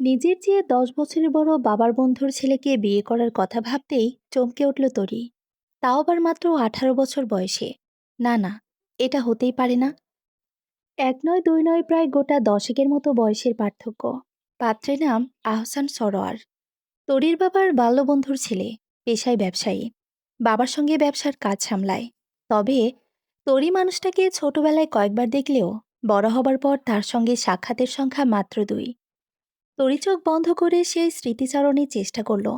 নিজের চেয়ে দশ বছরের বড় বাবার বন্ধুর ছেলেকে বিয়ে করার কথা ভাবতেই চমকে উঠল তরি। তাও আবার মাত্র আঠারো বছর বয়সে। না না, এটা হতেই পারে না। এক নয়, দুই নয় প্রায় গোটা দশেকের মতো বয়সের পার্থক্য। পাত্রের নাম আহসান সরোয়ার। তরির বাবার বাল্যবন্ধুর ছেলে, পেশায় ব্যবসায়ী। বাবার সঙ্গে ব্যবসার কাজ সামলায়। তবে তরি মানুষটাকে ছোটবেলায় কয়েকবার দেখলেও বড় হবার পর তার সঙ্গে সাক্ষাতের সংখ্যা মাত্র দুই। তরি চোখ বন্ধ করে সেই স্মৃতিচারণের চেষ্টা করল।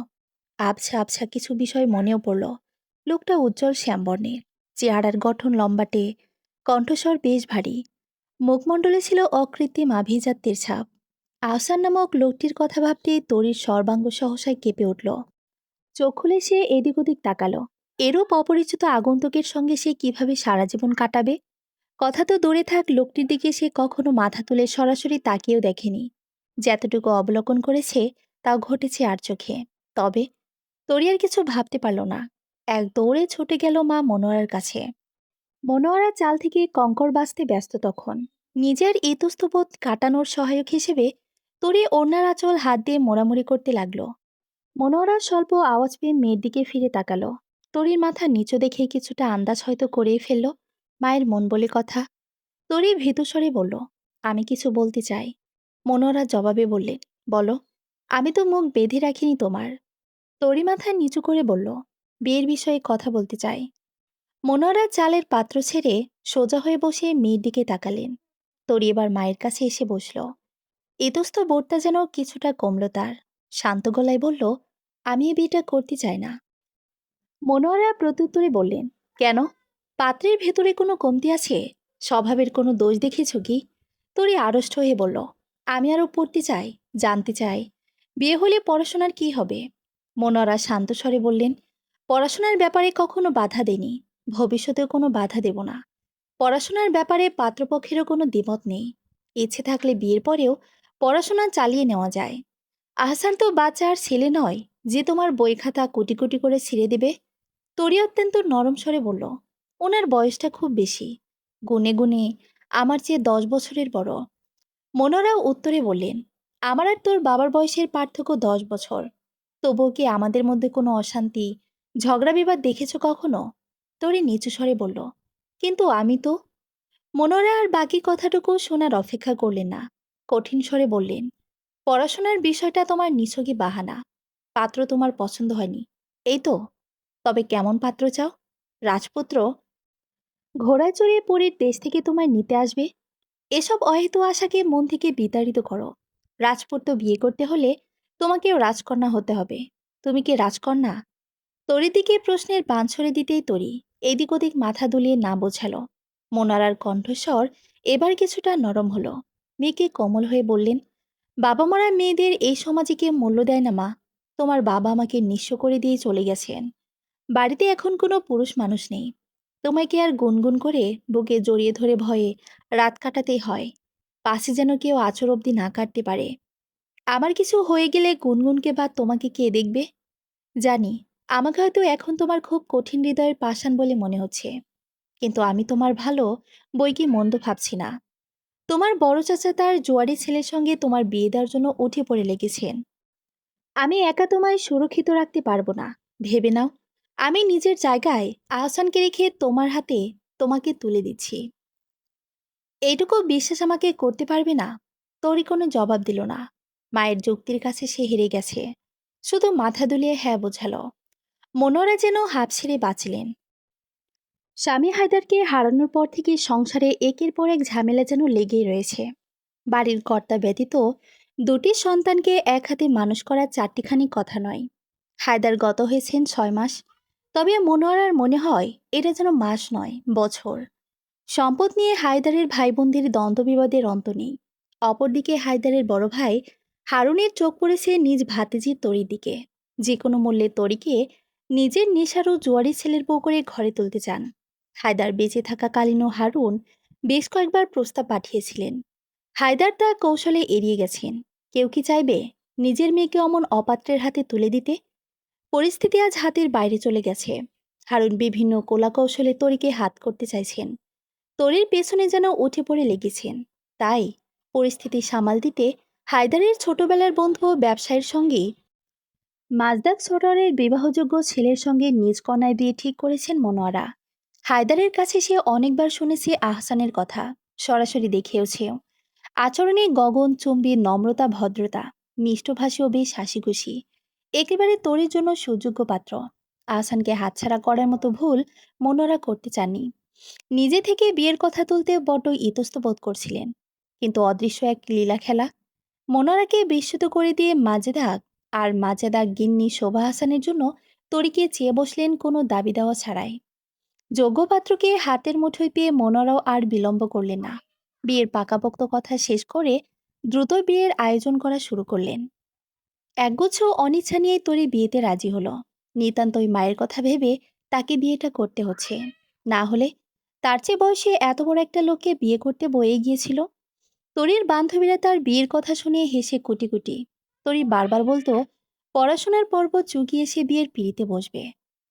আবছা আবছা কিছু বিষয় মনেও পড়ল। লোকটা উজ্জ্বল শ্যামবর্ণের চেহারার গঠন লম্বাটে। কণ্ঠস্বর বেশ ভারী। মুখমণ্ডলে ছিল অকৃত্রিম আভিজাত্যের ছাপ। আহসান নামক লোকটির কথা ভাবতেই তরির সর্বাঙ্গ সহসায় কেঁপে উঠল। চোখ খুলে সে এদিক ওদিক তাকালো। এরূপ অপরিচিত আগন্তুকের সঙ্গে সে কীভাবে সারা জীবন কাটাবে? কথা তো দূরে থাক, লোকটির দিকে সে কখনো মাথা তুলে সরাসরি তাকিয়েও দেখেনি। যতটুকু অবলোকন করেছে তা ঘটেছে আর চোখে। তবে তরি আর কিছু ভাবতে পারল না। এক দৌড়ে ছুটে গেল মা মনোয়ারার কাছে। মনোয়ারা চাল থেকে কঙ্কর বাঁচতে ব্যস্ত তখন। নিজের ইতস্তবোধ কাটানোর সহায়ক হিসেবে তরি ওড়নার আঁচল হাত দিয়ে মোড়ামুড়ি করতে লাগল। মনোয়ারা স্বল্প আওয়াজ পেয়ে মেয়ের দিকে ফিরে তাকালো। তরির মাথা নিচু দেখে কিছুটা আন্দাজ হয়তো করেই ফেলল মায়ের মন বলে কথা। তরি ভীতুস্বরে বলল, আমি কিছু বলতে চাই। মনোয়ারা জবাবে বললেন বলো, আমি তো মুখ বেঁধে রাখিনি তোমার। তরি মাথা নিচু করে বলল, বিয়ের বিষয়ে কথা বলতে চাই। মনোয়ারা চালের পাত্র ছেড়ে সোজা হয়ে বসে মেয়ের দিকে তাকালেন। তরি এবার মায়ের কাছে এসে বসল। ইতস্ত বোর্ডটা যেন কিছুটা কমল তার। শান্ত গলায় বলল, আমি এ বিয়েটা করতে চাই না। মনোয়ারা প্রত্যুত্তরে বললেন, কেন? পাত্রের ভেতরে কোনো কমতি আছে? স্বভাবের কোনো দোষ দেখেছ কি? তরি আড়ষ্ট হয়ে বলল আমি আরও পড়তে চাই, জানতে চাই। বিয়ে হলে পড়াশোনার কি হবে? মনোয়ারা শান্ত স্বরে বললেন, পড়াশোনার ব্যাপারে কখনো বাধা দেনি ভবিষ্যতেও কোনো বাধা দেব না। পড়াশোনার ব্যাপারে পাত্রপক্ষেরও কোনো দ্বিমত নেই। ইচ্ছে থাকলে বিয়ের পরেও পড়াশোনা চালিয়ে নেওয়া যায়। আহসান তো বাচ্চা আর ছেলে নয়, যে তোমার বই খাতা কোটি কোটি করে ছিঁড়ে দেবে? তরি অত্যন্ত নরম স্বরে বলল, ওনার বয়সটা খুব বেশি। গুনে গুনে আমার চেয়ে দশ বছরের বড়। মনোরাও উত্তরে বললেন, আমার আর তোর বাবার বয়সের পার্থক্য দশ বছর। তবুও কি আমাদের মধ্যে কোনো অশান্তি, ঝগড়া বিবাদ দেখেছ কখনো? তরি নিচু স্বরে বলল, কিন্তু আমি তো? মনোরা আর বাকি কথাটুকু শোনার অপেক্ষা করলেন না। কঠিন স্বরে বললেন, পড়াশোনার বিষয়টা তোমার নিছকই বাহানা। পাত্র তোমার পছন্দ হয়নি। এই তো, তবে কেমন পাত্র চাও? রাজপুত্র, ঘোড়ায় চড়িয়ে পরীর দেশ থেকে তোমায় নিতে আসবে? এসব অহেতু আশাকে মন থেকে বিতাড়িত করো। রাজপুত্র বিয়ে করতে হলে তোমাকেও রাজকন্যা হতে হবে। তুমি কি রাজকন্যা? তরির দিকে প্রশ্নের বান ছড়ে দিতেই তরি, এদিক ওদিক মাথা দুলিয়ে না বোঝালো। মোনারার কণ্ঠস্বর এবার কিছুটা নরম হলো। মেয়েকে কোমল হয়ে বললেন বাবা মারা মেয়েদের এই সমাজে কেউ মূল্য দেয় না, মা। তোমার বাবা আমাকে নিঃস্ব করে দিয়ে চলে গেছেন। বাড়িতে এখন কোনো পুরুষ মানুষ নেই। তোমাকে আর গুনগুন করে বুকে জড়িয়ে ধরে ভয়ে রাত কাটাতেই হয়। পাশে যেন কেউ আচর অবধি না কাটতে পারে। আমার কিছু হয়ে গেলে গুনগুনকে বা তোমাকে কে দেখবে? জানি, আমাকে হয়তো এখন তোমার খুব কঠিন হৃদয়ের পাষাণ বলে মনে হচ্ছে। কিন্তু আমি তোমার ভালো বই কি মন্দ ভাবছি না। তোমার বড় চাচা তার জোয়ারি ছেলের সঙ্গে তোমার বিয়ে দেওয়ার জন্য উঠে পড়ে লেগেছেন। আমি একা তোমায় সুরক্ষিত রাখতে পারব না। ভেবে নাও। আমি নিজের জায়গায় আহসানকে রেখে তোমার হাতে তোমাকে তুলে দিচ্ছি। এইটুকু বিশ্বাস আমাকে করতে পারবে না। তোরই কোনো জবাব দিল না। মায়ের যুক্তির কাছে সে হেরে গেছে। শুধু মাথা দুলিয়ে হ্যাঁ বোঝালো। মনোরা যেন হাফ ছেড়ে বাঁচলেন। স্বামী হায়দারকে হারানোর পর থেকে সংসারে একের পর এক ঝামেলা যেন লেগেই রয়েছে। বাড়ির কর্তা ব্যতীত দুটি সন্তানকে এক হাতে মানুষ করার চারটিখানি কথা নয়। হায়দার গত হয়েছেন ছয় মাস। তবে মনোয়ারার মনে হয়, এটা যেন মাস নয়, বছর। সম্পদ নিয়ে হায়দারের ভাই বোনদের দ্বন্দ্ববিবাদের অন্ত নেই। অপরদিকে হায়দারের বড় ভাই হারুনের চোখ পড়েছে নিজ ভাতিজির তরির দিকে। যে কোনো মূল্যে তরিকে নিজের নেশারও জোয়ারি ছেলের বউ করে ঘরে তুলতে চান। হায়দার বেঁচে থাকাকালীনও হারুন বেশ কয়েকবার প্রস্তাব পাঠিয়েছিলেন। হায়দার তা কৌশলে এড়িয়ে গেছেন। কেউ কি চাইবে নিজের মেয়েকে অমন অপাত্রের হাতে তুলে দিতে? পরিস্থিতি আজ হাতের বাইরে চলে গেছে। হারুন বিভিন্ন কৌশলে তরিকে হাত করতে চাইছেন। তরির পেছনে যেন উঠে পড়ে লেগেছেন। তাই পরিস্থিতি সামাল দিতে হায়দারের ছোটবেলার বন্ধু ব্যবসায়ীর সঙ্গে মাজদাক সরোয়ারের বিবাহযোগ্য ছেলের সঙ্গে নিজ কন্যায় বিয়ে ঠিক করেছেন মনোয়ারা। হায়দারের কাছে সে অনেকবার শুনেছে আহসানের কথা, সরাসরি দেখেওছেও আচরণে গগন, চুম্বী, নম্রতা, ভদ্রতা, মিষ্টভাষী ও বেশ হাসিখুশি। একেবারে তোরের জন্য সুযোগ্য পাত্র। আহসানকে হাতছাড়া করার মতো ভুল মনোয়ারা করতে চাননি। নিজে থেকে বিয়ের কথা তুলতে বড্ড ইতস্ত বোধ করছিলেন। কিন্তু অদৃশ্য এক লীলা খেলা। মনোয়ারাকে বিস্মিত করে দিয়ে মাজেদাক আর মাজেদাক গিন্নি শোভা হাসানের জন্য তরিকে চেয়ে বসলেন কোনো দাবি দেওয়া ছাড়াই। যোগ্য পাত্রকে হাতের মুঠোয় পেয়ে মনোয়ারাও আর বিলম্ব করলেন না। বিয়ের পাকাপোক্ত কথা শেষ করে দ্রুত বিয়ের আয়োজন করা শুরু করলেন। একগুচ্ছ অনিচ্ছা নিয়েই তরি বিয়েতে রাজি হলো। নিতান্তই মায়ের কথা ভেবে তাকে বিয়েটা করতে হচ্ছে। না হলে তার চেয়ে বয়সে এত বড় একটা লোককে বিয়ে করতে বয়ে গিয়েছিল। তরির বান্ধবীরা তার বিয়ের কথা শুনে হেসে কুটি কুটি তরি বারবার বলতো, পড়াশোনার পর্ব চুকিয়ে সে বিয়ের পিড়িতে বসবে।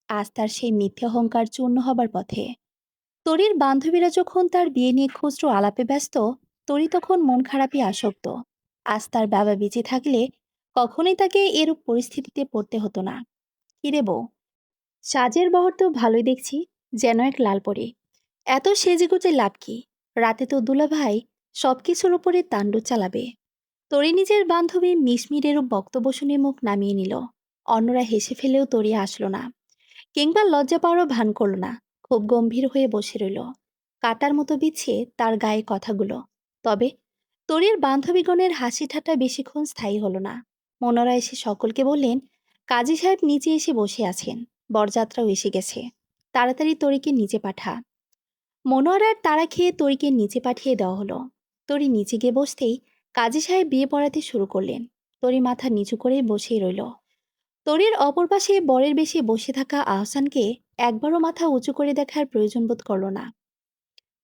আজ তার সেই মিথ্যে অহংকার চূর্ণ হবার পথে। তরির বান্ধবীরা যখন তার বিয়ে নিয়ে খুচরো আলাপে ব্যস্ত, তরি তখন মন খারাপে আসক্ত। আজ তার বাবা বেঁচে থাকলে কখনোই তাকে এরূপ পরিস্থিতিতে পড়তে হতো না। কিরে বউ? সাজের বহর তো ভালোই দেখছি, যেন এক লাল পরে। এত সেজেগুজে লাভ কি? রাতে তো দুলা ভাই সব কিছুর উপরে তাণ্ডব চালাবে। তরি নিজের বান্ধবী মিসমিরেরও বক্তব্য শুনে মুখ নামিয়ে নিল। অন্যরা হেসে ফেলেও তরি আসলো না। কিংবা লজ্জা পাওয়ারও ভান করল না। খুব গম্ভীর হয়ে বসে রইল। কাটার মতো বিচ্ছে তার গায়ে কথাগুলো। তবে তরির বান্ধবীগণের হাসি ঠাট্টা বেশিক্ষণ স্থায়ী হলো না। মনোরা এসে সকলকে বললেন, কাজী সাহেব নিচে এসে বসে আছেন। বরযাত্রাও এসে গেছে। তাড়াতাড়ি তরিকে নিচে পাঠা। মনোয়ারার তাড়া খেয়ে তরিকে নিচে পাঠিয়ে দেওয়া হলো। তরি নিচে গিয়ে বসতেই কাজী সাহেব বিয়ে পড়াতে শুরু করলেন। তরি মাথা নিচু করে বসেই রইল। তরির অপর পাশে বরের বেশি বসে থাকা আহসানকে একবারও মাথা উঁচু করে দেখার প্রয়োজন বোধ করল না।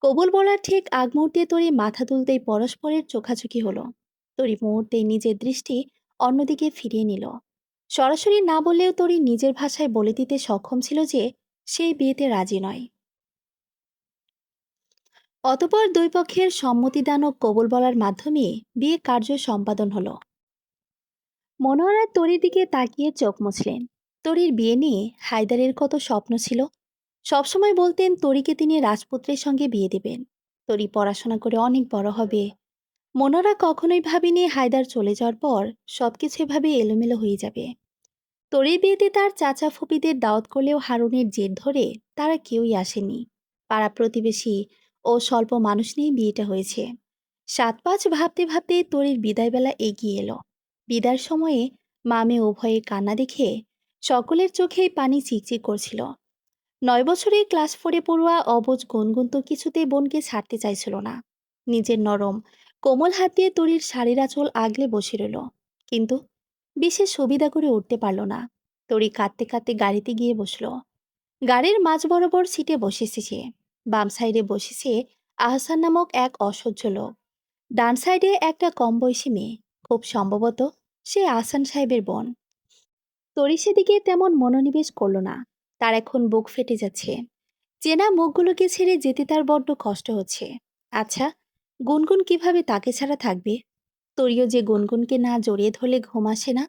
কবুল বলার ঠিক আগ মুহূর্তে তরি মাথা তুলতেই পরস্পরের চোখাচোখি হলো। তরি মুহূর্তেই নিজের দৃষ্টি অন্যদিকে ফিরিয়ে নিল। সরাসরি না বললেও তরি নিজের ভাষায় বলে দিতে সক্ষম ছিল যে, সে বিয়েতে রাজি নয়। অতপর দুই পক্ষের সম্মতিদান ও কবল বলার মাধ্যমে বিয়ে কার্য সম্পাদন হলো। মনোহরা তরির দিকে তাকিয়ে চোখ মুছলেন। তরির বিয়ে নিয়ে হায়দারের কত স্বপ্ন ছিল। সবসময় বলতেন তরিকে তিনি রাজপুত্রের সঙ্গে বিয়ে দেবেন। তরি পড়াশোনা করে অনেক বড় হবে। মনোরা কখনোই ভাবেনি হায়দার চলে যাওয়ার পর সবকিছু এভাবে এলোমেলো হয়ে যাবে। তরির বিয়েতে তার চাচা ফুপিদের দাওয়াত করলেও হারুনের জেদ ধরে তারা কেউই আসেনি। পাড়া প্রতিবেশী ও স্বল্প মানুষ নিয়ে বিয়েটা হয়েছে। সাত পাঁচ ভাবতে ভাবতে তরির বিদায়বেলা এগিয়ে এলো। বিদার সময়ে মামে উভয়ে কান্না দেখে সকলের চোখেই পানি চিকচিক করছিল। নয় বছরে ক্লাস ফোরে পড়ুয়া অবজ গুনগুন তো কিছুতেই বোনকে ছাড়তে চাইছিল না। নিজের নরম কোমল হাত দিয়ে তরির শাড়ির আঁচল আগলে বসে রইল। কিন্তু বিশেষ সুবিধা করে উঠতে পারল না। তরি কাঁদতে কাঁদতে গাড়িতে গিয়ে বসল। গাড়ির মাঝ বরাবর সিটে বসেছে সে। বাম সাইডে বসেছে আহসান নামক এক অসহ্য লোক। ডান সাইডে একটা কম বয়সী মেয়ে। খুব সম্ভবত সে আহসান সাহেবের বোন। তরি সেদিকে তেমন মনোনিবেশ করল না। তার এখন বুক ফেটে যাচ্ছে। চেনা মুখগুলোকে ছেড়ে যেতে তার বড্ড কষ্ট হচ্ছে। আচ্ছা গুনগুন কীভাবে তাকে ছাড়া থাকবে? তরিও যে গুনগুনকে না জড়িয়ে ধরলে ঘুম আসে না?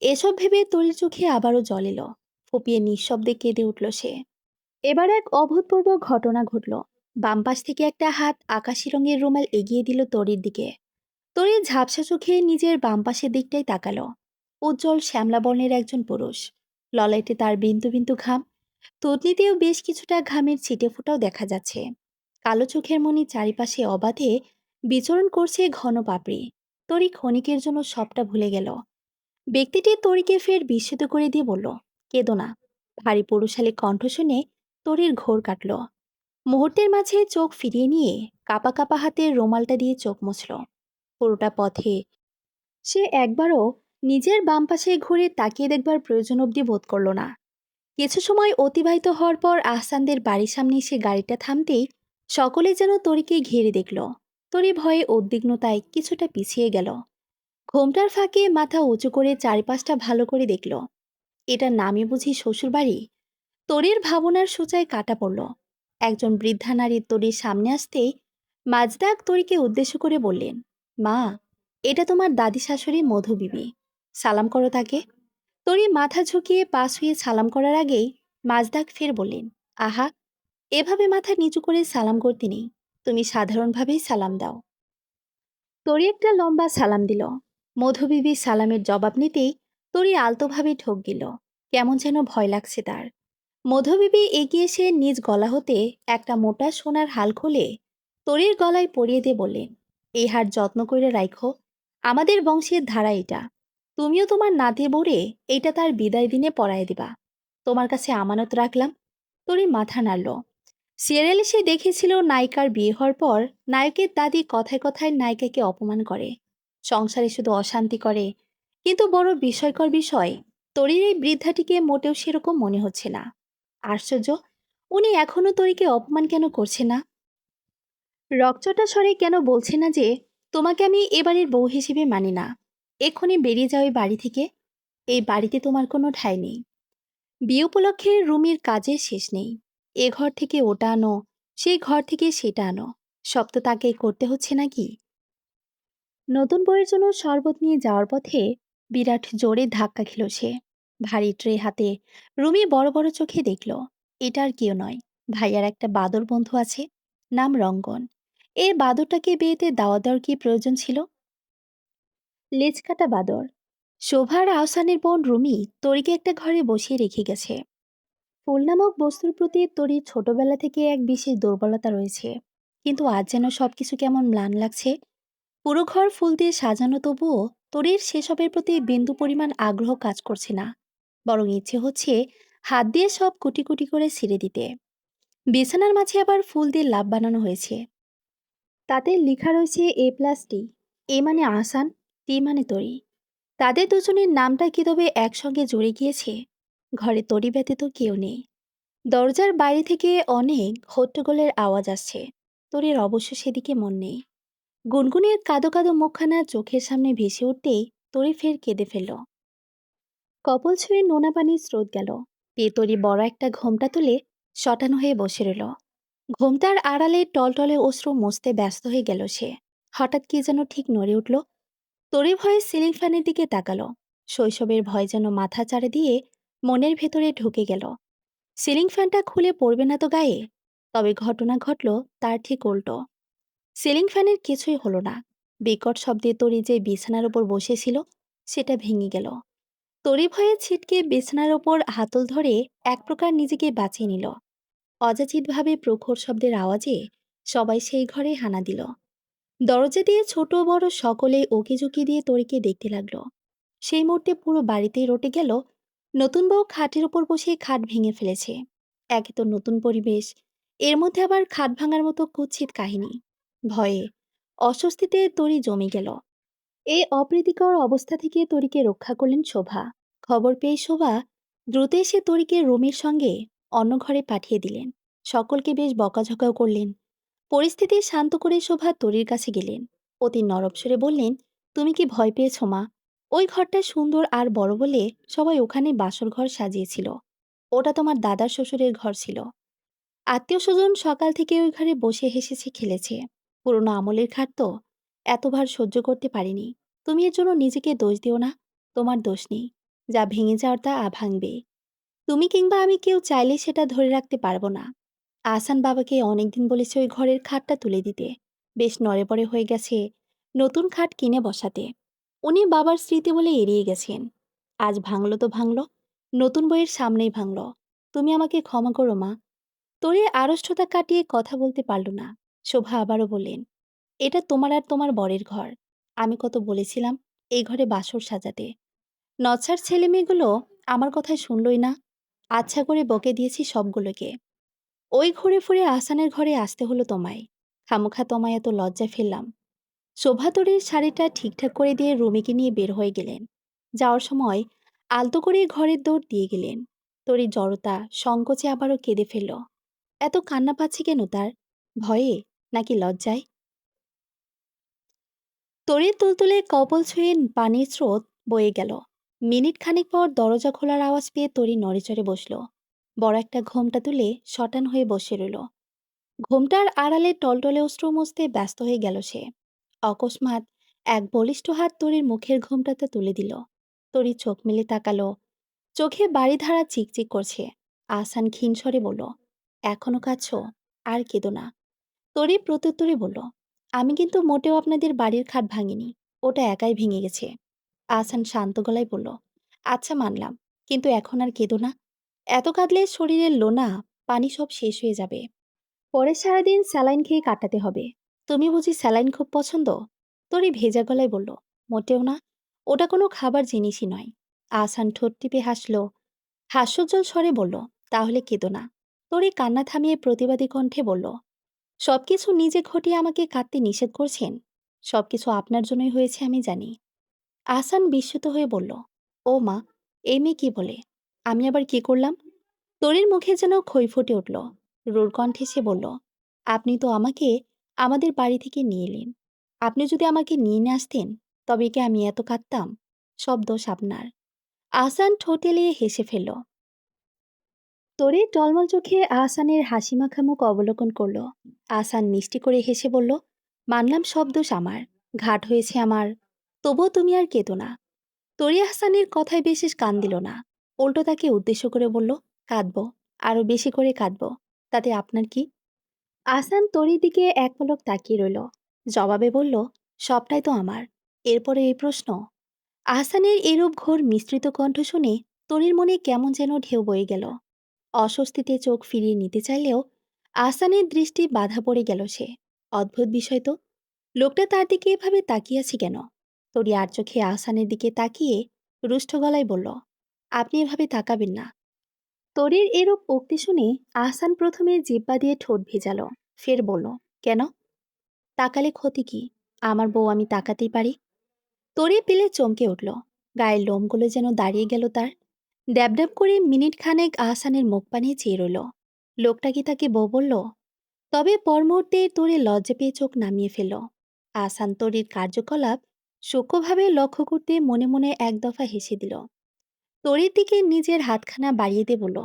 এসব ভেবে তরির চোখে আবারও জল এলো। ফুপিয়ে নিঃশব্দে কেঁদে উঠল সে। এবার এক অভূতপূর্ব ঘটনা ঘটল। বাম পাশ থেকে একটা হাত আকাশি রঙের রুমাল এগিয়ে দিল তরির দিকে। তরি ঝাপসা চোখে নিজের বাম পাশের দিকটাই তাকালো। উজ্জ্বল শ্যামলা বর্ণের একজন পুরুষ। ললাইটে তার বিন্দু বিন্দু ঘাম। তদনিতেও বেশ কিছুটা ঘামের ছিটে ফোটাও দেখা যাচ্ছে। কালো চোখের মনি চারিপাশে অবাধে বিচরণ করছে ঘন পাপড়ি। তরি ক্ষণিকের জন্য সবটা ভুলে গেল। ব্যক্তিটি তরিকে ফের বিস্মিত করে দিয়ে বলল, কেদো না। ভারী পুরুষালী কণ্ঠ শুনে তরির ঘোর কাটল। মুহূর্তের মাঝে চোখ ফিরিয়ে নিয়ে কাপা কাপা হাতের রুমালটা দিয়ে চোখ মুছল। পুরোটা পথে সে একবারও নিজের বাম পাশে ঘুরে তাকিয়ে দেখবার প্রয়োজন অবধি বোধ করল না। কিছু সময় অতিবাহিত হওয়ার পর আহসানদের বাড়ির সামনে এসে গাড়িটা থামতেই সকলে যেন তরিকে ঘিরে দেখল। তরি ভয়ে উদ্বিগ্নতায় কিছুটা পিছিয়ে গেল। ঘোমটার ফাঁকে মাথা উঁচু করে চারিপাশটা ভালো করে দেখল। এটা নামে বুঝি শ্বশুরবাড়ি? তরির ভাবনার সূচায় কাটা পড়ল। একজন বৃদ্ধা নারী তরির সামনে আসতেই মাজদাক তরিকে উদ্দেশ্য করে বললেন, মা, এটা তোমার দাদি শাশুড়ি মধু বিবি সালাম করো তাকে। তরি মাথা ঝুঁকিয়ে পাশ হয়ে সালাম করার আগেই মাজদাক ফের বললেন, আহা এভাবে মাথা নিচু করে সালাম করতে নেই। তুমি সাধারণভাবেই সালাম দাও। তরি একটা লম্বা সালাম দিল। মধুবিবি সালামের জবাব নিতেই তরি আলতোভাবে ঠোক গেল। কেমন যেন ভয় লাগছে তার। মধুবিবি এগিয়ে এসে নিজ গলা হতে একটা মোটা সোনার হাল খুলে তরির গলায় পরিয়ে দিয়ে বললেন এই হার যত্ন করে রাখো আমাদের বংশের ধারা এটা। তুমিও তোমার নাতির বোরে এইটা তার বিদায় দিনে পরায় দিবা। তোমার কাছে আমানত রাখলাম। তরি মাথা নাড়ল। সিরিয়াল সে দেখেছিল নায়িকার বিয়ে হওয়ার পর নায়কের দাদি কথায় কথায় নায়িকাকে অপমান করে। সংসারে শুধু অশান্তি করে। কিন্তু বড় বিষয়কর বিষয়, তরির এই বৃদ্ধাটিকে মোটেও সেরকম মনে হচ্ছে না। আশ্চর্য, উনি এখনও তরিকে অপমান কেন করছে না? রকচটা স্বরে কেন বলছে না যে, তোমাকে আমি এবারের বউ হিসেবে মানি না। এক্ষুনি বেরিয়ে যাও এই বাড়ি থেকে। এই বাড়িতে তোমার কোনো ঠাঁই নেই। বিয়ে উপলক্ষে রুমির কাজের শেষ নেই। এ ঘর থেকে ওটা আনো সেই ঘর থেকে সেটা আনো। সব তো তাকে করতে হচ্ছে নাকি? নতুন বইয়ের জন্য শরবত নিয়ে যাওয়ার পথে বিরাট জোরে ধাক্কা খেল সে। ভারী ট্রে হাতে রুমি বড় বড় চোখে দেখল, এটা আর কেউ নয়। ভাইয়ার একটা বাদর বন্ধু আছে, নাম রঙ্গন। এই বাদরটাকে বিয়েতে দাওয়া দেওয়ার কি প্রয়োজন ছিল? লেজকাটা বাদর। শোভার আহসানের বোন রুমি তরিকে একটা ঘরে বসিয়ে রেখে গেছে। ফুল নামক বস্তুর প্রতি তরির ছোটবেলা থেকে এক বিশেষ দুর্বলতা রয়েছে। কিন্তু আজ যেন সবকিছু কেমন ম্লান লাগছে। পুরো ঘর ফুল দিয়ে সাজানো তবুও তরির সেসবের প্রতি বিন্দু পরিমাণ আগ্রহ কাজ করছে না। বরং ইচ্ছে হচ্ছে হাত দিয়ে সব কুটি কুটি করে ছিঁড়ে দিতে। বিছানার মাঝে আবার ফুল দিয়ে লাভ বানানো হয়েছে। তাতে লেখা রয়েছে এ প্লাস টি। এ মানে আসান টি মানে তরি। তাদের দুজনের নামটা কি তবে একসঙ্গে জড়ে গিয়েছে? ঘরে তরি ব্যতীত কেউ নেই। দরজার বাইরে থেকে অনেক হট্টগোলের আওয়াজ আসছে। তরির অবশ্য সেদিকে মন নেই। গুনগুনের কাদো কাদো মুখখানা চোখের সামনে ভেসে উঠতেই তরি ফের কেঁদে ফেলল। কপল ছুঁয়ে নোনা পানির স্রোত গেল। পেয়ে তরি বড় একটা ঘোমটা তুলে শটানো হয়ে বসে রইল। ঘোমটার আড়ালে টলটলে অশ্রু মুছতে ব্যস্ত হয়ে গেল সে। হঠাৎ কি যেন ঠিক নড়ে উঠল। তরি ভয়ে সিলিং ফ্যানের দিকে তাকালো। শৈশবের ভয় যেন মাথা চাড়ে দিয়ে মনের ভেতরে ঢুকে গেল। সিলিং ফ্যানটা খুলে পড়বে না তো গায়ে? তবে ঘটনা ঘটল তার ঠিক উল্টো। সিলিং ফ্যানের কিছুই হলো না। বিকট শব্দে তরি যে বিছানার ওপর বসেছিল, সেটা ভেঙে গেল। তরি ভয়ে ছিটকে বিছানার ওপর হাতল ধরে এক প্রকার নিজেকে বাঁচিয়ে নিল। অযাচিতভাবে প্রখর শব্দের আওয়াজে সবাই সেই ঘরে হানা দিল। দরজা দিয়ে ছোট বড় সকলে ওকিঝুঁকি দিয়ে তরিকে দেখতে লাগল। সেই মুহূর্তে পুরো বাড়িতেই রটে গেল নতুন বউ খাটের ওপর বসে খাট ভেঙে ফেলেছে। একে তো নতুন পরিবেশ। এর মধ্যে আবার খাট ভাঙার মতো কুৎসিত কাহিনী। ভয়ে অস্বস্তিতে তরি জমে গেল। এই অপ্রীতিকর অবস্থা থেকে তরিকে রক্ষা করলেন শোভা। খবর পেয়ে শোভা দ্রুত এসে তরিকে রুমির সঙ্গে অন্য ঘরে পাঠিয়ে দিলেন। সকলকে বেশ বকাঝকাও করলেন। পরিস্থিতি শান্ত করে শোভা তরির কাছে গেলেন। অতি নরম সুরে বললেন, তুমি কি ভয় পেয়েছ মা? ওই ঘরটা সুন্দর আর বড় বলে সবাই ওখানে বাসর ঘর সাজিয়েছিল। ওটা তোমার দাদার শ্বশুরের ঘর ছিল। আত্মীয় স্বজন সকাল থেকে ওই ঘরে বসে হেসেছে, খেলেছে। পুরনো আমলের খাট তো এতবার সহ্য করতে পারিনি। তুমি এর জন্য নিজেকে দোষ দিও না, তোমার দোষ নেই। যা ভেঙে যাওয়ার তা আ ভাঙবে। তুমি কিংবা আমি কেউ চাইলে সেটা ধরে রাখতে পারব না। আসান বাবাকে অনেকদিন বলেছে ওই ঘরের খাটটা তুলে দিতে। বেশ নড়ে পড়ে হয়ে গেছে নতুন খাট কিনে বসাতে। উনি বাবার স্মৃতি বলে এড়িয়ে গেছেন। আজ ভাঙলো তো ভাঙলো, নতুন বইয়ের সামনেই ভাঙলো। তুমি আমাকে ক্ষমা করো, মা। তোরে আড়ষ্টতা কাটিয়ে কথা বলতে পারল না, শোভা আবারও বললেন। এটা তোমার আর তোমার বরের ঘর। আমি কত বলেছিলাম, এই ঘরে বাসর সাজাতে। নচ্ছার ছেলে মেয়েগুলো আমার কথায় শুনলই না। আচ্ছা করে বকে দিয়েছি সবগুলোকে। ওই ঘুরে ফুরে আসানের ঘরে আসতে হলো তোমায়। খামোখা তোমায় এত লজ্জা ফেললাম। শোভাতরের শাড়িটা ঠিকঠাক করে দিয়ে রুমিকে নিয়ে বের হয়ে গেলেন। যাওয়ার সময় আলতো করে ঘরের দৌড় দিয়ে গেলেন। তরি জড়তা, সংকোচে আবারও কেঁদে ফেলল। এত কান্না পাচ্ছে কেন তার? ভয়ে? নাকি লজ্জায়? তরির তুলতুলে কপল ছুঁয়ে পানির স্রোত বয়ে গেল। মিনিট খানিক পর দরজা খোলার আওয়াজ পেয়ে তরি নড়েচড়ে বসল। বড় একটা ঘোমটা তুলে শটান হয়ে বসে রইল। ঘোমটার আড়ালে টলটলে অস্ত্র মুছতে ব্যস্ত হয়ে গেল সে। অকস্মাৎ এক বলিষ্ঠ হাত তরির মুখের ঘোমটাতে তুলে দিল। তরি চোখ মেলে তাকালো। চোখে বাড়িধারা চিকচিক করছে। আহসান ক্ষীণ স্বরে বলল, এখনও কাঁদছ? আর কেঁদো না। তরি প্রত্যুত্তরে বলল, আমি কিন্তু মোটেও আপনাদের বাড়ির খাট ভাঙিনি। ওটা একাই ভেঙে গেছে। আহসান শান্ত গলায় বলল আচ্ছা মানলাম। কিন্তু এখন আর কেঁদো না। এত কাঁদলে শরীরের লোনা, পানি সব শেষ হয়ে যাবে। পরে সারাদিন স্যালাইন খেয়ে কাটাতে হবে। তুমি বুঝি স্যালাইন খুব পছন্দ? তরি ভেজা গলায় বলল, মোটেও না। ওটা কোনো খাবার জিনিসই নয়। আহসান ঠোঁট টিপে হাসল। হাস্যোজ্জ্বল স্বরে বলল, তাহলে কেঁদো না। তরি কান্না থামিয়ে প্রতিবাদী কণ্ঠে বলল, সবকিছু নিজে ঘটিয়ে আমাকে কাঁদতে নিষেধ করছেন? সবকিছু আপনার জন্যই হয়েছে আমি জানি। আহসান বিস্মিত হয়ে বলল, ও মা, এই মেয়ে কি বলে? আমি আবার কি করলাম? তরির মুখে যেন খই ফুটে উঠল। রুর কণ্ঠে সে বলল, আপনি তো আমাকে আমাদের বাড়ি থেকে নিয়ে এলেন। আপনি যদি আমাকে নিয়ে না আসতেন, তবে কি আমি এত কাঁদতাম? সব দোষ আপনার। আহসান ঠোঁট হেসে ফেলল। তরি টলমল চোখে আহসানের হাসি মাখা অবলোকন করল। আহসান মিষ্টি করে হেসে বলল, মানলাম সব দোষ আমার। ঘাট হয়েছে আমার। তবুও তুমি আর কেতো না। তরি আহসানের কথায় বিশেষ কান দিল না। উল্টো তাকে উদ্দেশ্য করে বলল, কাঁদব, আরও বেশি করে কাঁদব। তাতে আপনার কি আহসান তরির দিকে এক পলক তাকিয়ে রইল। জবাবে বলল, সবটাই তো আমার। এরপরে এই প্রশ্ন। আহসানের এরূপ ঘোর মিশ্রিত কণ্ঠ শুনে তরির মনে কেমন যেন ঢেউ বয়ে গেল। অস্বস্তিতে চোখ ফিরিয়ে নিতে চাইলেও আহসানের দৃষ্টি বাধা পড়ে গেল সে। অদ্ভুত বিষয় তো। লোকটা তার দিকে এভাবে তাকিয়ে আছে কেন? তরি আর চোখে আহসানের দিকে তাকিয়ে রুষ্ট গলায় বলল, আপনি এভাবে তাকাবেন না। তরির এরূপ উক্তি শুনে আহসান প্রথমে জিব্বা দিয়ে ঠোঁট ভেজাল। ফের বলল, কেন? তাকালে ক্ষতি কি? আমার বউ আমি তাকাতেই পারি? তরি পেলে চমকে উঠল। গায়ের লোমগুলো যেন দাঁড়িয়ে গেল তার। ড্যাবড্যাব করে মিনিট খানেক আহসানের মুখ পানিয়ে চেয়ে রইল। লোকটা কি তাকে বউ বলল? তবে পর মুহূর্তে তরি লজ্জা পেয়ে চোখ নামিয়ে ফেলল। আহসান তরির কার্যকলাপ সূক্ষ্মভাবে লক্ষ্য করতে মনে মনে এক দফা হেসে দিল। তরির দিকে নিজের হাতখানা বাড়িয়ে দিয়ে বলল,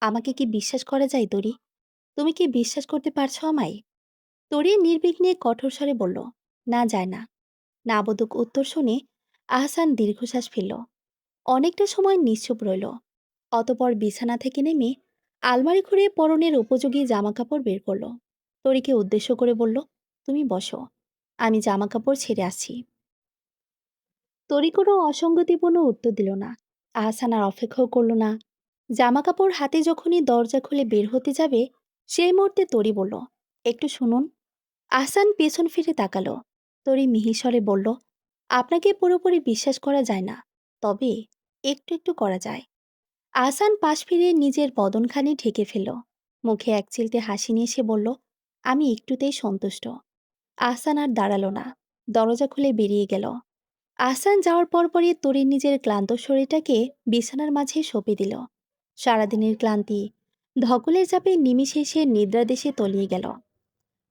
আমাকে কি বিশ্বাস করা যায় তরি? তুমি কি বিশ্বাস করতে পারছ আমায়? তরি নির্বিঘ্নে কঠোর স্বরে বলল, না যায় না। নাবদক উত্তর শুনে আহসান দীর্ঘশ্বাস ফেলল। অনেকটা সময় নিশ্চুপ রইল। অতপর বিছানা থেকে নেমে আলমারি খুঁড়ে পরনের উপযোগী জামাকাপড় বের করল। তরিকে উদ্দেশ্য করে বলল, তুমি বসো, আমি জামাকাপড় ছেড়ে আসছি। তরি কোনো অসঙ্গতিপূর্ণ উত্তর দিল না। আহসান আর অপেক্ষাও করল না। জামাকাপড় হাতে যখনই দরজা খুলে বের হতে যাবে, সেই মুহূর্তে তরি বলল, একটু শুনুন। আহসান পেছন ফিরে তাকালো। তরি মিহিস্বরে বলল, আপনাকে পুরোপুরি বিশ্বাস করা যায় না, তবে একটু একটু করা যায়। আহসান পাশ ফিরে নিজের বদনখানি ঢেকে ফেলল। মুখে এক চিলতে হাসি নিয়ে সে বলল, আমি একটুতেই সন্তুষ্ট। আহসান আর দাঁড়াল না। দরজা খুলে বেরিয়ে গেল। আহসান যাওয়ার পরপরই তরির নিজের ক্লান্ত শরীরটাকে বিছানার মাঝে সঁপে দিল। সারাদিনের ক্লান্তি, ধকলের চাপে নিমিষে সে নিদ্রাদেশে তলিয়ে গেল।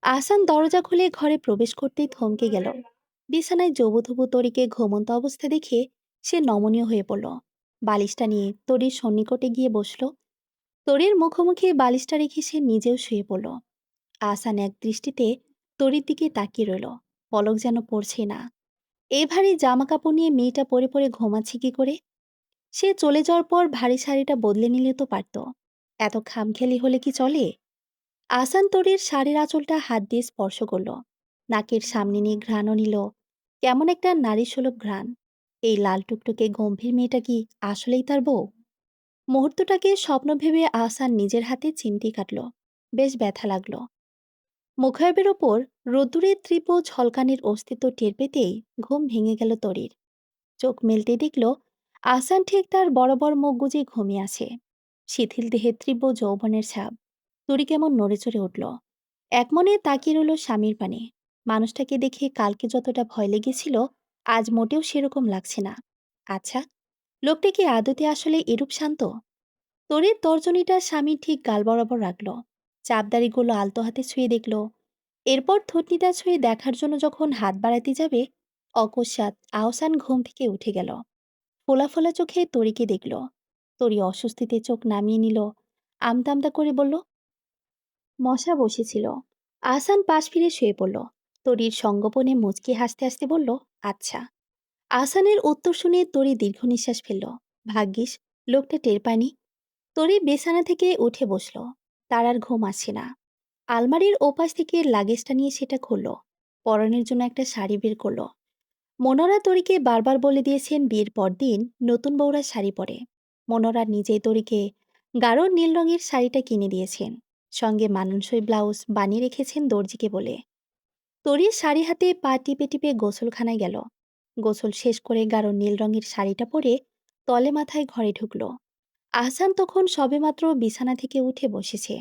আহসান দরজা খুলে ঘরে প্রবেশ করতেই থমকে গেল। বিছানায় জবুথবু তরিকে ঘুমন্ত অবস্থা দেখে সে নমনীয় হয়ে পড়ল। বালিশটা নিয়ে তরির সন্নিকটে গিয়ে বসল। তরির মুখোমুখি বালিশটা রেখে সে নিজেও শুয়ে পড়ল। আহসান এক দৃষ্টিতে তরির দিকে তাকিয়ে রইল। পলক যেন পড়ছে না। এই ভারী জামা কাপড় নিয়ে মেয়েটা পরে পরে ঘুমাচ্ছে কি করে? সে চলে যাওয়ার পর ভারী শাড়িটা বদলে নিলে তো পারত। এত খামখেয়ালি হলে কি চলে? আসান তরির শাড়ির আঁচলটা হাত দিয়ে স্পর্শ করল। নাকের সামনে নিয়ে ঘ্রাণও নিল। কেমন একটা নারী সুলভ ঘ্রাণ। এই লাল টুকটুকে গম্ভীর মেয়েটা কি আসলেই তার বউ? মুহূর্তটাকে স্বপ্ন ভেবে আহসান নিজের হাতে চিমটি কাটল। বেশ ব্যথা লাগল। মুখায়বের ওপর রোদ্দুরের তীব্র ঝলকানির অস্তিত্ব টের পেতেই ঘুম ভেঙে গেল তরির। চোখ মেলতে দেখল আসান ঠিক তার বড় মুখ গুজে ঘুমিয়ে আছে। শিথিল দেহে তীব্র যৌবনের ছাপ। তরি কেমন নড়ে চড়ে উঠল। এক মনে তাকিয়ে রইল স্বামীর পানে। মানুষটাকে দেখে কালকে যতটা ভয় লেগেছিল, আজ মোটেও সেরকম লাগছে না। আচ্ছা লোকটা কি আদতে আসলে এরূপ শান্ত? তরির তর্জনীটা স্বামীর ঠিক গাল বরাবর রাখল। চাপদারিগুলো আলতো হাতে ছুঁয়ে দেখল। এরপর থুতনিটা ছুঁয়ে দেখার জন্য যখন হাত বাড়াতে যাবে, অকস্মাৎ আহসান ঘুম থেকে উঠে গেল। ফোলা ফোলা চোখে তরিকে দেখল। তরি অস্বস্তিতে চোখ নামিয়ে নিল। আমতা করে বলল, মশা বসেছিল। আহসান পাশ ফিরে শুয়ে পড়ল। তরির সঙ্গোপনে মুচকি হাসতে হাসতে বলল আচ্ছা। আহসানের উত্তর শুনে তরি দীর্ঘ নিঃশ্বাস ফেলল। ভাগ্যিস, লোকটা টের পায়নি। তরি বিছানা থেকে উঠে বসল। তার আর ঘুম আসছে না। আলমারির ওপাশ থেকে লাগেজটা নিয়ে সেটা খুলল পরনের জন্য একটা শাড়ি বের করল। মনোরা তরিকে বারবার বলে দিয়েছেন বিয়ের পরদিন নতুন বউরা শাড়ি পরে। মনোরা নিজেই তরিকে গাঢ় নীল রঙের শাড়িটা কিনে দিয়েছেন। সঙ্গে মানানসই ব্লাউজ বানিয়ে রেখেছেন দর্জিকে বলে। তরির শাড়ি হাতে পা টিপে টিপে গোসলখানায় গেল। গোসল শেষ করে গাঢ় নীল রঙের শাড়িটা পরে তলে মাথায় ঘরে ঢুকলো। আহসান তখন সবেমাত্র বিছানা থেকে উঠে বসেছে।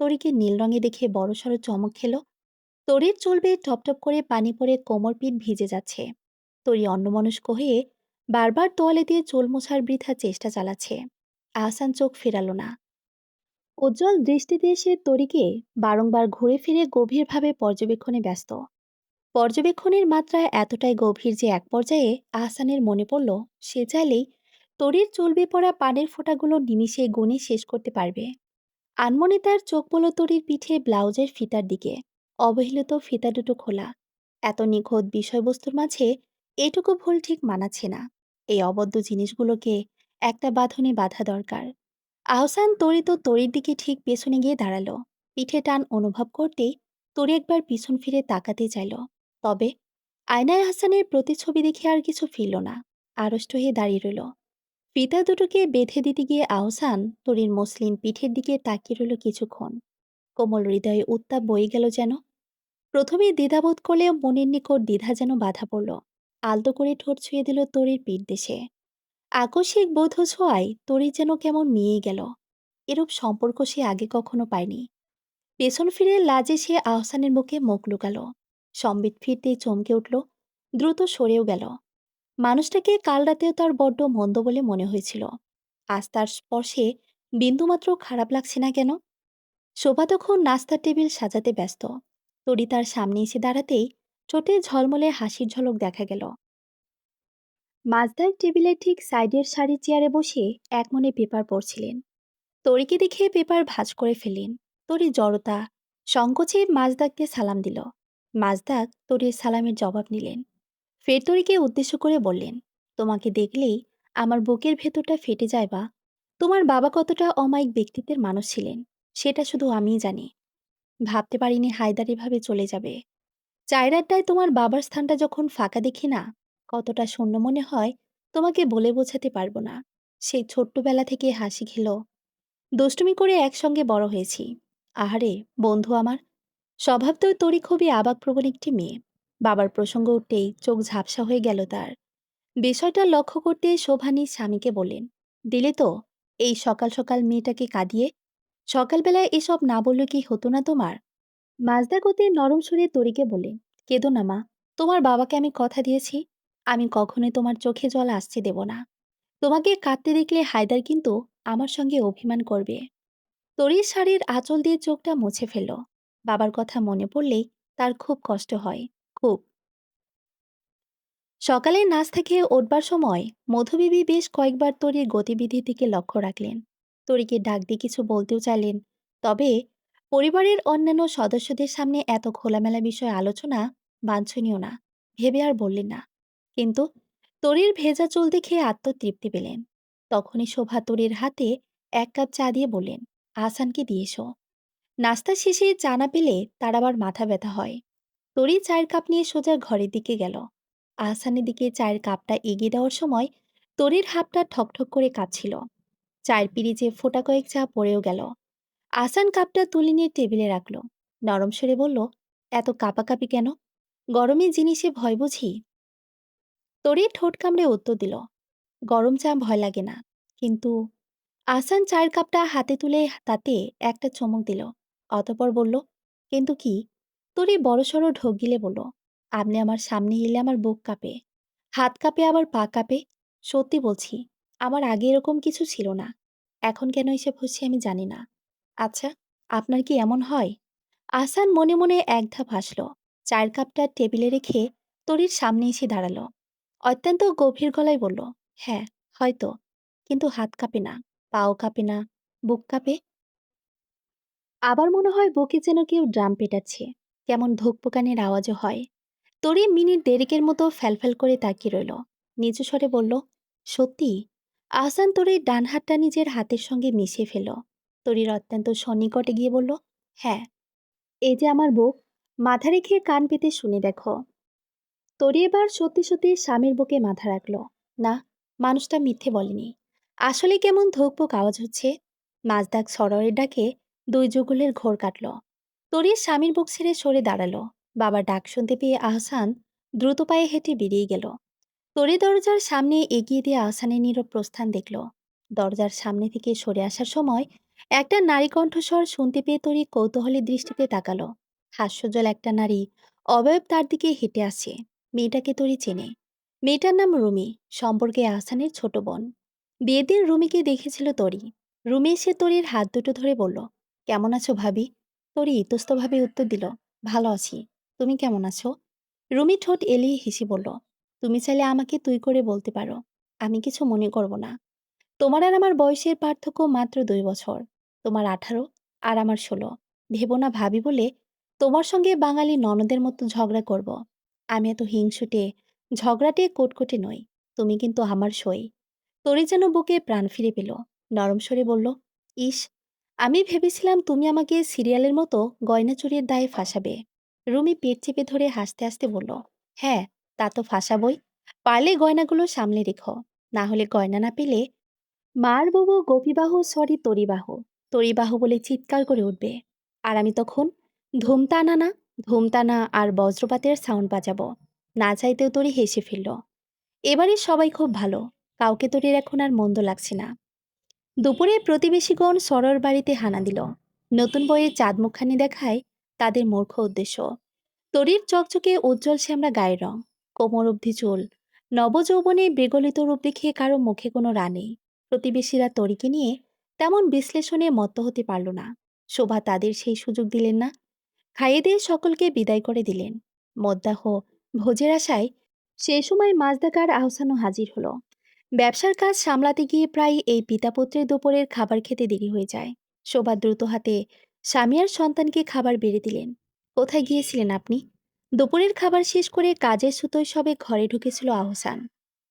তরিকে নীল রঙে দেখে বড়সড় চমক খেল। তরির চলবে টপটপ করে পানি পড়ে কোমর পিঠ ভিজে যাচ্ছে। তরি অন্যমনস্ক হয়ে বারবার তোয়ালে দিয়ে চুল মোছার বৃথা চেষ্টা চালাচ্ছে। আহসান চোখ ফেরালো না। উজ্জ্বল দৃষ্টিতে এসে তরিকে বারংবার ঘুরে ফিরে গভীরভাবে পর্যবেক্ষণে ব্যস্ত। পর্যবেক্ষণের মাত্রা এতটাই গভীর যে এক পর্যায়ে আহসানের মনে পড়ল, সে চাইলেই তরির চলবে পড়া পানের ফোঁটাগুলো নিমিষে গুনে শেষ করতে পারবে। আনমনে তার চোখ পড়ল তরির পিঠে ব্লাউজের ফিতার দিকে। অবহেলিত ফিতা দুটো খোলা। এত নিখুঁত বিষয়বস্তুর মাঝে এটুকু ভুল ঠিক মানাচ্ছে না। এই অবদ্ধ জিনিসগুলোকে একটা বাঁধনে বাধা দরকার। আহসান তরি তো তরির দিকে ঠিক পেছনে গিয়ে দাঁড়াল। পিঠে টান অনুভব করতেই তরি একবার পিছন ফিরে তাকাতে চাইল। তবে আয়নায় হাসানের প্রতিছবি দেখে আর কিছু ফিরল না। আড়ষ্ট হয়ে দাঁড়িয়ে রইল। ফিতা দুটোকে বেঁধে দিতে গিয়ে আহসান তরির মসলিন পিঠের দিকে তাকিয়ে রইল কিছুক্ষণ। কোমল হৃদয়ে উত্তাপ বয়ে গেল যেন। প্রথমে দ্বিধাবোধ করলেও মনের নিকট দ্বিধা যেন বাধা পড়ল। আলতো করে ঠোঁট ছুঁয়ে দিল তরির পিঠ দেশে। আকস্মিক বোধ ছোঁয়ায় তরি যেন কেমন মিয়ে গেল। এরূপ সম্পর্ক সে আগে কখনো পায়নি। পেছন ফিরে লাজে সে আহসানের মুখে মুখ লুকালো। সম্বিত ফিরতেই চমকে উঠল। দ্রুত সরেও গেল। মানুষটাকে কাল রাতেও তার বড্ড মন্দ বলে মনে হয়েছিল। আজ তার স্পর্শে বিন্দুমাত্র খারাপ লাগছে না কেন? শোভা তখন নাস্তার টেবিল সাজাতে ব্যস্ত। তরি তার সামনে এসে দাঁড়াতেই ঠোঁটে ঝলমলে হাসির ঝলক দেখা গেল। মাঝদার টেবিলের ঠিক সাইডের শাড়ি চেয়ারে বসে এক মনে পেপার পড়ছিলেন। তরিকে দেখে পেপার ভাঁজ করে ফেললেন। তরি জড়তা, সংকোচে মাজদাককে সালাম দিল। মাজদাক তরির সালামের জবাব নিলেন। ফের তরিকে উদ্দেশ্য করে বললেন, তোমাকে দেখলেই আমার বুকের ভেতরটা ফেটে যায় বা। তোমার বাবা কতটা অমায়িক ব্যক্তিত্বের মানুষ ছিলেন, সেটা শুধু আমিই জানি। ভাবতে পারিনি হায়দার এভাবে চলে যাবে। চায়রাড্ডায় তোমার বাবার স্থানটা যখন ফাঁকা দেখি না, কতটা শূন্য মনে হয় তোমাকে বলে বোঝাতে পারব না। সেই ছোট্টবেলা থেকে হাসি খেলো। দুষ্টুমি করে একসঙ্গে বড় হয়েছি। আহারে, বন্ধু আমার। স্বভাব তো তরি খুবই আবাকপ্রবণ একটি মেয়ে। বাবার প্রসঙ্গ উঠতেই চোখ ঝাপসা হয়ে গেল তার। বিষয়টা লক্ষ্য করতে শোভানী স্বামীকে বললেন, দিলে তো, এই সকাল সকাল মেয়েটাকে কাঁদিয়ে সকালবেলায় এসব না বললে কি হতো না তোমার? মাজদা গতি নরম সুরে তরিকে বলে কেঁদো না মা, তোমার বাবাকে আমি কথা দিয়েছি, আমি কখনোই তোমার চোখে জল আসতে দেব না। তোমাকে কাঁদতে দেখলে হায়দার কিন্তু আমার সঙ্গে অভিমান করবে তরির শাড়ির আঁচল দিয়ে চোখটা মুছে ফেলল। বাবার কথা মনে পড়লেই তার খুব কষ্ট হয়। খুব। সকালে নাস্তা খেয়ে উঠবার সময় মধুবিবি বেশ কয়েকবার তরির গতিবিধির দিকে লক্ষ্য রাখলেন। তরিকে ডাক দিয়ে কিছু বলতেও চাইলেন। তবে পরিবারের অন্যান্য সদস্যদের সামনে এত খোলামেলা বিষয় আলোচনা বাঞ্ছনীয় না, ভেবে আর বললেন না। কিন্তু তরির ভেজা চুল দেখে আত্মতৃপ্তি পেলেন। তখনই শোভা তরির হাতে এক কাপ চা দিয়ে বললেন, আহসানকে দিয়ে এসো। নাস্তা শেষে চা না পেলে তার আবার মাথা ব্যথা হয়। তরি চায়ের কাপ নিয়ে সোজা ঘরের দিকে গেল। আহসানের দিকে চায়ের কাপটা এগিয়ে দেওয়ার সময় তরির হাতটা ঠকঠক করে কাঁপছিল। চায়ের পিরিচে ফোটা কয়েক চা পড়েও গেল। আহসান কাপটা তুলে নিয়ে টেবিলে রাখল। নরম সরে বলল, এত কাঁপাকাপি কেন? গরমে জিনিসে ভয় বুঝি? তরির ঠোঁট কামড়ে উত্তর দিল, গরম চা ভয় লাগে না। কিন্তু আহসান চায়ের কাপটা হাতে তুলে তাতে একটা চমক দিল। অতপর বলল, কিন্তু কি? তরি বড়সড় ঢোক গিলে বলল, আপনি আমার সামনে এলে আমার বুক কাঁপে, হাত কাঁপে, আবার পা কাঁপে। সত্যি বলছি, আমার আগে এরকম কিছু ছিল না। এখন কেন এসে বসছি আমি জানি না। আচ্ছা আপনার কি এমন হয়? আহসান মনে মনে এক ধাপ হাসল, চায়ের কাপটা টেবিলে রেখে তরির সামনে এসে দাঁড়াল। অত্যন্ত গভীর গলায় বলল হ্যাঁ হয়তো, কিন্তু হাত কাঁপে না, পাও কাঁপে না, বুক কাঁপে। আবার মনে হয় বুকে যেন কেউ ড্রাম পেটাচ্ছে। কেমন ধুকপুকানির আওয়াজও হয়। তরি মিনিট দেরিকের মতো ফ্যালফ্যাল করে তাকিয়ে রইল। নিচু স্বরে বলল, সত্যি? আহসান তরির ডান হাতটা নিজের হাতের সঙ্গে মিশিয়ে ফেল তরির অত্যন্ত সন্নিকটে গিয়ে বলল হ্যাঁ। এই যে আমার বুক, মাথা রেখে কান পেতে শুনে দেখো। তরি এবার সত্যি সত্যি স্বামীর বুকে মাথা রাখল। না, মানুষটা মিথ্যে বলেনি। আসলে কেমন ধোকপোক আওয়াজ হচ্ছে? মাছদাক সরয়ের ডাকে দুই যুগলের ঘোর কাটল। তরির স্বামীর বুক ছেড়ে সরে দাঁড়াল। বাবার ডাক শুনতে পেয়ে আহসান দ্রুত পায়ে হেঁটে বেরিয়ে গেল। তরি দরজার সামনে এগিয়ে দিয়ে আহসানের নীরব প্রস্থান দেখল। দরজার সামনে থেকে সরে আসার সময় একটা নারী কণ্ঠস্বর শুনতে পেয়ে তরি কৌতূহলী দৃষ্টিতে তাকালো। হাস্যজ্জ্বল একটা নারী অবয়ব তার দিকে হেঁটে আসে। মেয়েটাকে তরি চেনে। মেয়েটার নাম রুমি, সম্পর্কে আহসানের ছোট বোন। বিয়ের দিন রুমিকে দেখেছিল তরি। রুমি এসে তরির হাত দুটো ধরে বলল, কেমন আছো ভাবি? তরি ইতস্তভাবে উত্তর দিল, ভালো আছি। তুমি কেমন আছো? রুমি ঠোঁট এলিয়ে হেসে বলল, তুমি চাইলে আমাকে তুই করে বলতে পারো। আমি কিছু মনে করব না। তোমার আর আমার বয়সের পার্থক্য মাত্র দুই বছর। তোমার আঠারো আর আমার ষোলো। ভেবো না ভাবি বলে তোমার সঙ্গে বাঙালি ননদের মতো ঝগড়া করব। আমি এত হিংসুটে, ঝগড়াটে কোটকোটে নই। তুমি কিন্তু আমার সই। তরি যেন বুকে প্রাণ ফিরে পেল। নরম স্বরে বলল, ইস আমি ভেবেছিলাম তুমি আমাকে সিরিয়ালের মতো গয়না চুরির দায়ে ফাঁসাবে। রুমি পেট চেপে ধরে হাসতে হাসতে বলল হ্যাঁ তা তো ফাঁসাবই। পারলে গয়নাগুলো সামলে রেখো, না হলে গয়না না পেলে মার বাবু গোপীবাহু সরি তরিবাহু। তরিবাহু বলে চিৎকার করে উঠবে। আর আমি তখন ধুমতানা না, ধুমতানা আর বজ্রপাতের সাউন্ড বাজাবো। না চাইতেও তরি হেসে ফেলল। এবারে সবাই খুব ভালো, কাউকে তরির এখন আর মন্দ লাগছে না। দুপুরে প্রতিবেশীগণ সরর বাড়িতে হানা দিল। নতুন বইয়ের চাঁদ মুখখানি দেখায় তাদের মূর্খ উদ্দেশ্য। তরির চকচকে উজ্জ্বল শ্যামরা গায়ের রং, কোমর অবধি চুল, নবযৌবনে বিগলিত রূপ দেখিয়ে কারও মুখে কোনো রানে প্রতিবেশীরা তরিকে নিয়ে তেমন বিশ্লেষণে মত্ত হতে পারল না। শোভা তাদের সেই সুযোগ দিলেন না। খাইয়ে দিয়ে সকলকে বিদায় করে দিলেন। মদ্দাহ ভোজের আশায় সেই সময় মাছদাকার আহসানও হাজির হলো। ব্যবসার কাজ সামলাতে গিয়ে প্রায় এই পিতাপুত্রের দুপুরের খাবার খেতে দেরি হয়ে যায়। শোভা দ্রুত হাতে স্বামী আর সন্তানকে খাবার বেড়ে দিলেন। কোথায় গিয়েছিলেন আপনি? দুপুরের খাবার শেষ করে কাজের সুতোয় সবে ঘরে ঢুকেছিল আহসান।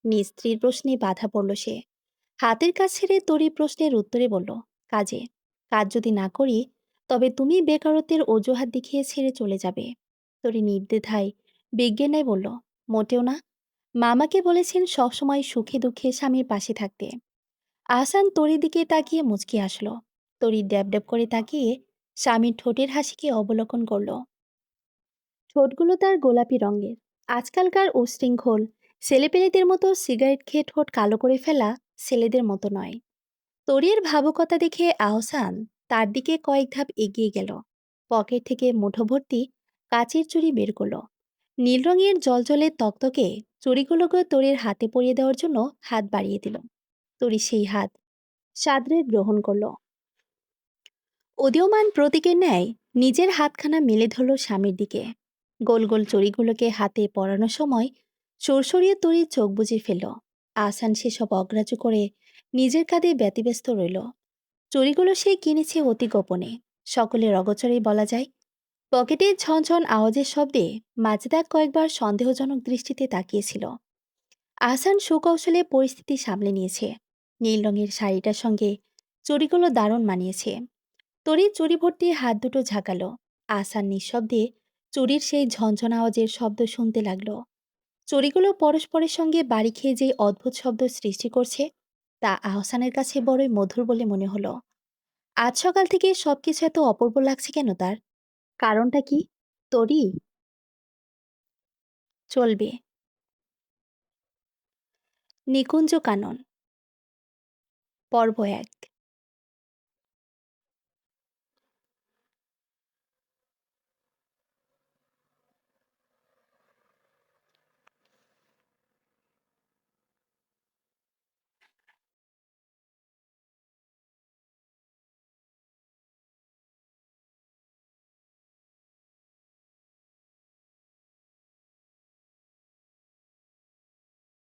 নিজ স্ত্রীর প্রশ্নে বাধা পড়ল সে। হাতের কাজ ছেড়ে তরি প্রশ্নের উত্তরে বলল, কাজে, কাজ যদি না করি, তবে তুমি বেকারত্বের অজুহাত দেখিয়ে ছেড়ে চলে যাবে। তরি নির্দ্বিধায় বিজ্ঞানায় বলল, মোটেও না। মামাকে বলেছেন সবসময় সুখে দুঃখে স্বামীর পাশে থাকতে। আহসান তরির দিকে তাকিয়ে মুচকি আসলো তরি ড্যাব ড্যাব করে তাকিয়ে স্বামীর ঠোঁটের হাসিকে অবলোকন করল। ঠোঁটগুলো তার গোলাপি রঙের। আজকালকার উশৃঙ্খল ছেলেপেলেদের মতো সিগারেট খেয়ে ঠোঁট কালো করে ফেলা ছেলেদের মতো নয়। তরির ভাবুকতা দেখে আহসান তার দিকে কয়েক ধাপ এগিয়ে গেল। পকেট থেকে মুঠো ভর্তি কাচের চুড়ি বের করল। নীল রঙের জলজলে তকতকে চুড়িগুলোকে তরির হাতে পরিয়ে দেওয়ার জন্য হাত বাড়িয়ে দিল। তরি সেই হাত সাদরে গ্রহণ করল। উদীয়মান প্রতীকের ন্যায় নিজের হাতখানা মেলে ধরল স্বামীর দিকে। গোল গোল চুড়িগুলোকে হাতে পরানোর সময় সরসরিয়ে তরি চোখ বুজে ফেলল। আসান সেসব অগ্রাহ্য করে নিজের কাঁধে ব্যতিব্যস্ত রইল। চুড়িগুলো সে কিনেছে অতি গোপনে। সকলের অগচরেই বলা যায় পকেটে ঝনঝন আওয়াজের শব্দে মাজদা কয়েকবার সন্দেহজনক দৃষ্টিতে তাকিয়েছিল। আহসান সুকৌশলে পরিস্থিতি সামলে নিয়েছে। নীল রঙের শাড়িটার সঙ্গে চুড়িগুলো দারুণ মানিয়েছে। তরি চুরি ভর্তি হাত দুটো ঝাঁকালো। আহসান নিঃশব্দে চুরির সেই ঝনঝন আওয়াজের শব্দ শুনতে লাগল। চুরিগুলো পরস্পরের সঙ্গে বাড়ি খেয়ে যে অদ্ভুত শব্দ সৃষ্টি করছে, তা আহসানের কাছে বড়ই মধুর বলে মনে হলো। আজ সকাল থেকে সবকিছু এত অপূর্ব লাগছে কেন তার? কারণটা কি? তরি চলবে। নিকুঞ্জ কানন পর্ব এক।